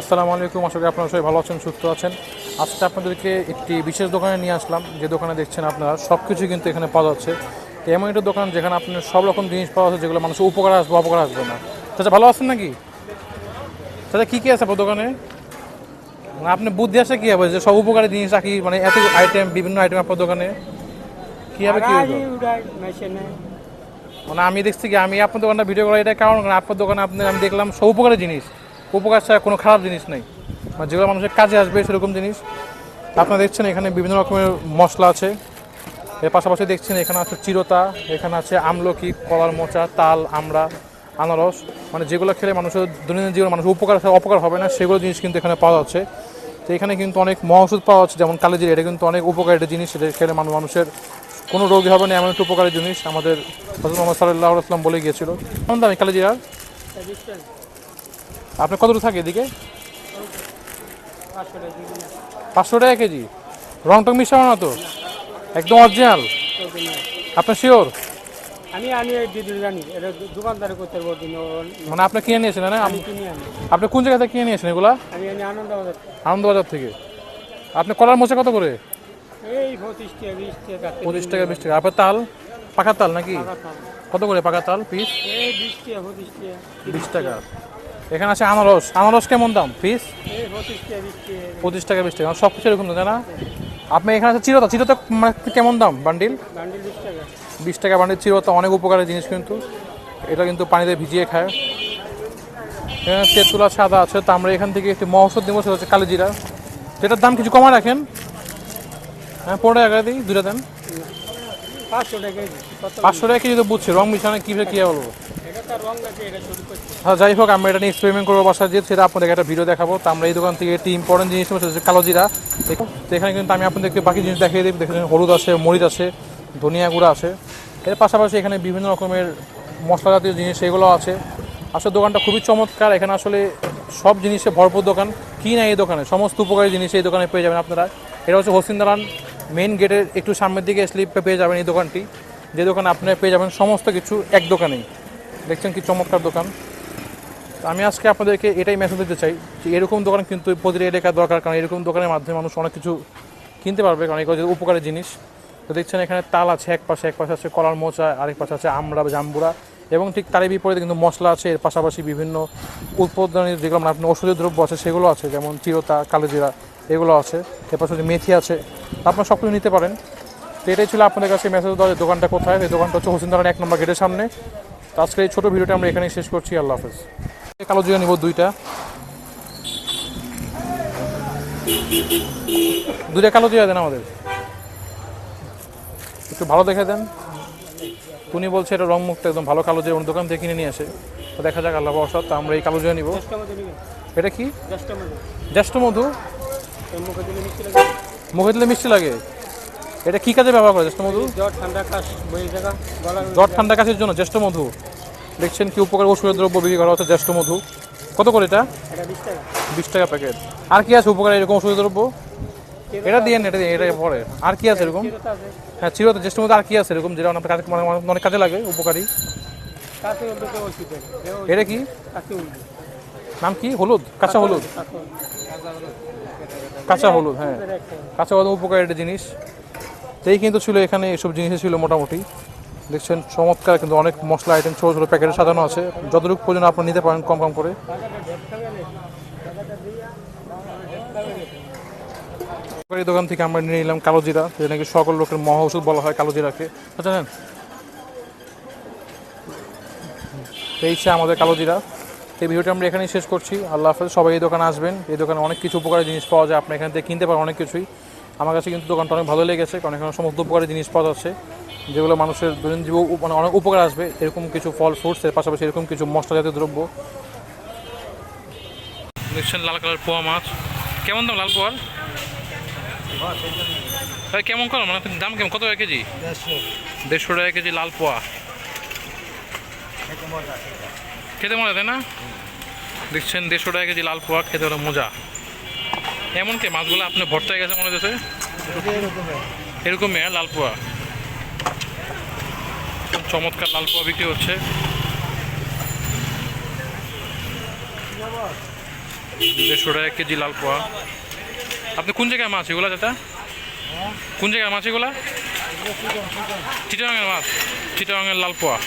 আসসালামু আলাইকুম, আশা করি আপনারা সবাই ভালো আছেন, সুস্থ আছেন। আজকে আপনাদেরকে একটি বিশেষ দোকানে নিয়ে আসলাম। যে দোকানে দেখছেন আপনারা সব কিছু কিন্তু এখানে পাওয়া যাচ্ছে। তো এমন একটা দোকান যেখানে আপনার সব রকম জিনিস পাওয়া যাচ্ছে, যেগুলো মানুষের উপকার আসবে, অপকার আসবে না। চাচা, ভালো আছেন নাকি? চাচা, কী কী আছে আপনার দোকানে? মানে আপনি বুদ্ধি আসে কী হবে যে সব উপকারী জিনিস রাখি? মানে এত আইটেম বিভিন্ন আইটেম আপনার দোকানে। কীভাবে কী হলো? মানে আমি দেখছি কি, আমি আপনার দোকানটা ভিডিও করা এটা কারণ আপনার দোকানে আপনি, আমি দেখলাম সব উপকারী জিনিস। উপকার ছাড়া কোনো খারাপ জিনিস নেই। মানে যেগুলো মানুষের কাজে আসবে সেরকম জিনিস। আপনারা দেখছেন এখানে বিভিন্ন রকমের মশলা আছে। এর পাশাপাশি দেখছেন এখানে আছে চিরতা, এখানে আছে আমলকি, কলার মোচা, তাল, আমড়া, আনারস। মানে যেগুলো খেলে মানুষের দৈনন্দিন জীবনে মানুষের উপকার অপকার হবে না, সেগুলো জিনিস কিন্তু এখানে পাওয়া যাচ্ছে। তো এখানে কিন্তু অনেক মহৌষধ পাওয়া যাচ্ছে, যেমন কালেজির। এটা কিন্তু অনেক উপকারী একটা জিনিস, এটা খেলে মানুষ মানুষের কোনো রোগী হবে না, এমন একটা উপকারী জিনিস। আমাদের হজরত মোহাম্মদ সাল্লাহ আসলাম বলে গিয়েছিল। কেমন দামি কালেজিরার। আপনি কত দূর থাকে এদিকে? পাঁচশো টাকা কেজি। রং টং মিশাবো না তো? একদম অরিজিনাল আপনার শিওর আমি আমি এই দিদি জানি এটা দোকানদারি করতে পারব মানে আপনি কিনে নিয়েছেন না? আমি কিনে আনি। আপনি কোন জায়গা থেকে কিনে নিয়েছেন এগুলা? আমি আনি আনন্দবাজার আনন্দবাজার থেকে। আপনি কলার মোচা কত করে? এই পঁচিশ টাকা বিশ টাকা। পঁচিশ টাকা বিশ টাকা। আপনার তাল? পাকা তাল নাকি? কত করে পাকা তাল পিস? এই বিশ টাকা। বিশ টাকা। এখানে আছে আনারস। আনারস কেমন দাম? পিস পঁচিশ টাকা বিশ টাকা। সব কিছু এরকম তো, না? আপনি এখানে আছে চিরতা। চিরতা মানে কেমন দাম? বান্ডিল বিশ টাকা। বান্ডিল চিরতা অনেক উপকারী জিনিস কিন্তু। এটা কিন্তু পানিতে ভিজিয়ে খায়। এখানে তেঁতুলা সাদা আছে। তো আমরা এখান থেকে একটি মহৌষধ দিব সেটা হচ্ছে কালিজিরা। যেটার দাম কিছু কমা রাখেন। হ্যাঁ পনেরো টাকা দিই। দুটা দেন। পাঁচশো টাকা পাঁচশো টাকা কেজি তো বুঝছি। রং মিশানো কীভাবে কী বলব? হ্যাঁ যাই হোক, আমরা এটা নিয়ে এক্সপেরিমেন্ট করব বাসায় দিয়ে সেটা আপনাদেরকে একটা ভিডিও দেখাবো। তো আমরা এই দোকান থেকে একটি ইম্পর্টেন্ট জিনিস হচ্ছে কালো জিরা এখানে কিন্তু আমি আপনাদেরকে বাকি জিনিস দেখিয়ে দিই দেখেন, হলুদ আছে, মরিচ আছে, ধনিয়া গুঁড়া আছে। এর পাশাপাশি এখানে বিভিন্ন রকমের মশলা জাতীয় জিনিস এগুলো আছে। আসলে দোকানটা খুবই চমৎকার। এখানে আসলে সব জিনিসে ভরপুর দোকান। কী না এই দোকানে? সমস্ত উপকারী জিনিস এই দোকানে পেয়ে যাবেন আপনারা। এটা হচ্ছে হোসিন্দারান মেন গেটের একটু সামনের দিকে স্লিপ পেয়ে যাবেন এই দোকানটি। যে দোকানে আপনারা পেয়ে যাবেন সমস্ত কিছু এক দোকানেই। দেখছেন কি চমৎকার দোকান। আমি আজকে আপনাদেরকে এটাই মেসেজ দিতে চাই যে এরকম দোকান কিন্তু প্রতিটা এলাকার দরকার, কারণ এরকম দোকানের মাধ্যমে মানুষ অনেক কিছু কিনতে পারবে, কারণ এগুলো উপকারী জিনিস। তো দেখছেন এখানে তাল আছে, এক পাশে এক পাশে আছে কলার মোচা, আরেক পাশে আছে আমড়া জাম্বুরা, এবং ঠিক তারই বিপরীতে কিন্তু মশলা আছে, এর পাশাপাশি বিভিন্ন উৎপাদনের যেগুলো মানে আপনার ওষুধের দ্রব্য আছে, সেগুলো আছে, যেমন চিরতা কালোজিরা এগুলো আছে। এর পাশাপাশি মেথি আছে। আপনারা সব কিছু নিতে পারেন। তো এটাই ছিল আপনাদের কাছে মেসেজ দেওয়া দোকানটা কোথায়? এই দোকানটা হচ্ছে হোসেনদারান এক নম্বর গেটের সামনে। তো আজকের এই ছোটো ভিডিওটা আমরা এখানেই শেষ করছি আল্লাহ হাফেজ। কালো জিরা নিব দুইটা। দুইটা কালো জিরা দেন আমাদের। একটু ভালো দেখে দেন। উনি বলছে এটা রং মুক্ত একদম ভালো কালো জিরা অন্য দোকান থেকে কিনে নিয়ে আসে। তো দেখা যাক আল্লাহ বসাত তো আমরা এই কালো জিরা নিব। এটা কি? জ্যেষ্ঠ মধু। মুখে দিলে মিষ্টি লাগে? এটা কি কাজে ব্যবহার করে জ্যেষ্ঠ মধু? জ্বর ঠান্ডা কাশ জ্বর ঠান্ডা কাশির জন্য জ্যেষ্ঠ মধু। দেখছেন কি উপকার ওষুধের দ্রব্য বিক্রি করা হচ্ছে জ্যেষ্ঠ মধু? কত করে এটা? বিশ টাকা প্যাকেট। আর কি আছে উপকার এরকম ওষুধের দ্রব্য? এটা দিয়ে এটা দিয়ে এটা পরে। আর কি আছে এরকম? হ্যাঁ চিরতে, জ্যেষ্ঠ মধু, আর কি আছে এরকম যেটা মানে অনেক কাজে লাগে, উপকারী? এটা কি? নাম কি? হলুদ? কাঁচা হলুদ? কাঁচা হলুদ হ্যাঁ। কাঁচা হলুদ উপকারী একটা জিনিস। এই কিন্তু ছিল এখানে এসব জিনিস ছিল মোটামুটি। দেখছেন চমৎকার কিন্তু অনেক মশলা আইটেম ছোটো ছোটো প্যাকেটে সাজানো আছে। যতটুকু পর্যন্ত আপনারা নিতে পারেন, কম কম করে। এই দোকান থেকে আমরা নিয়ে নিলাম কালো জিরা, যেটা নাকি সকল লোকের মহা ওষুধ বলা হয় কালো জিরাকে। আচ্ছা জানেন? এই হচ্ছে আমাদের কালো জিরা। এই ভিডিওটা আমরা এখানেই শেষ করছি। আল্লাহ হাফেজ, সবাই এই দোকানে আসবেন। এই দোকানে অনেক কিছু উপকারী জিনিস পাওয়া যায়। আপনি এখান থেকে কিনতে পারেন অনেক কিছুই। আমার কাছে কিন্তু দোকানটা অনেক ভালো লেগেছে। কারণ এখানে সমস্ত উপকারী জিনিস পাওয়া যাচ্ছে। যেগুলো মানুষের দৈনন্দিন জীবন মানে অনেক উপকার আসবে এরকম কিছু ফল ফ্রুটস এর পাশাপাশি এরকম কিছু মশলা জাতীয় দ্রব্য। দেখছেন লাল কালার পোয়া মাছ। কেমন দাম লাল পোয়ার? ভাই কেমন কর? মানে দাম কেমন? কত টাকা কেজি? দেড়শো টাকা কেজি লাল পোয়া। খেতে মজা তাই না? দেখছেন দেড়শো টাকা কেজি লাল পোয়া খেতে হলো মজা। এমন কি মাছগুলো আপনি ভর্তা গেছে মনে হচ্ছে? এরকমই হ্যাঁ, লাল পোয়া। চমৎকার লাল পোয়া বিক্রি হচ্ছে। দেড়শো টাকা কেজি লাল পোয়া। আপনি কোন জায়গায় মাছ? এগুলা যেটা কোন জায়গায় মাছ এগুলা? চিটাঙের মাছ। চিটাঙের লাল পোয়া।